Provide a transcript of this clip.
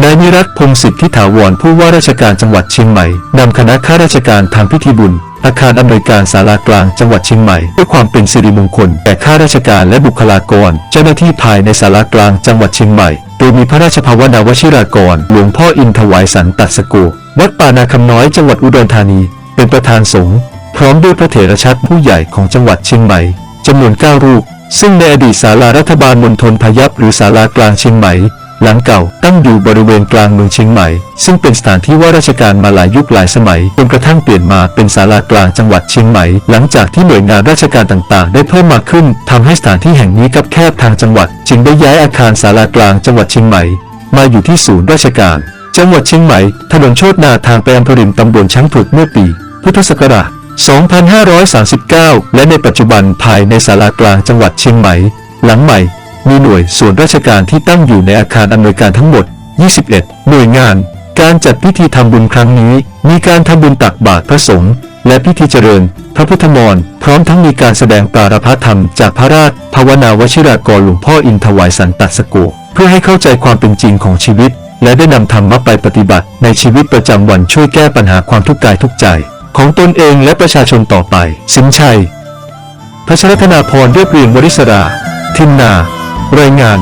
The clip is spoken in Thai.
นายมิรัตพงศิษฐ์ทิถาวรผู้ว่าราชการจังหวัดเชียงใหม่นำคณะข้าราชการทำพิธีบุญ อาคารอำนวยการศาลากลางจังหวัดเชียงใหม่เพื่อความเป็นสิริมงคลแก่ข้าราชการและบุคลากร เจ้าหน้าที่ภายในศาลากลางจังหวัดเชียงใหม่ โดยมีพระราชภาวนาวชิรากร หลวงพ่ออินถวายสันตัสโกวัดป่านาคำน้อยจังหวัดอุดรธานี เป็นประธานสงฆ์พร้อมด้วยพระเถรชัดผู้ใหญ่ของจังหวัดเชียงใหม่จำนวน9รูปซึ่งในอดีตศาลารัฐบาลมณฑลพยัพหรือศาลากลางเชียงใหม่ หลังเก่าตั้งอยู่บริเวณกลางเมืองเชียงใหม่ ซึ่งเป็นสถานที่ว่าราชการมาหลายยุคหลายสมัยจนกระทั่งเปลี่ยนมาเป็นศาลากลางจังหวัดเชียงใหม่ หลังจากที่หน่วยงานราชการต่างๆ ได้เพิ่มมากขึ้นทำให้สถานที่แห่งนี้กับแคบทางจังหวัด จึงได้ย้ายอาคารศาลากลางจังหวัดเชียงใหม่ มาอยู่ที่ศูนย์ราชการ จังหวัดเชียงใหม่ ถนนโชตนาทางไปอำเภอริมตำบลช้างผุดเมื่อปี พุทธศักราช 2539 และในปัจจุบันภายในศาลากลางจังหวัดเชียงใหม่ หลังใหม่ มีหน่วยส่วนราชการที่ตั้งอยู่ในอาคารอำนวยการทั้งหมด 21 หน่วยงาน การจัดพิธีทำบุญครั้งนี้ มีการทำบุญตักบาตรพระสงฆ์และพิธีเจริญ พระพุทธมนต์พร้อมทั้งมีการแสดงปาราภธรรมจากพระราชภาวนาวชิรากรหลวงพ่ออินทวายสันตัสโก เพื่อให้เข้าใจความเป็นจริงของชีวิต และได้นำธรรมะไปปฏิบัติ ในชีวิตประจำวันช่วยแก้ปัญหาความทุกข์กายทุกใจ ของตนเองและประชาชนต่อไป สินชัยพัชรธนาพรเรียบเรียงวริศรา ทินนา รายงาน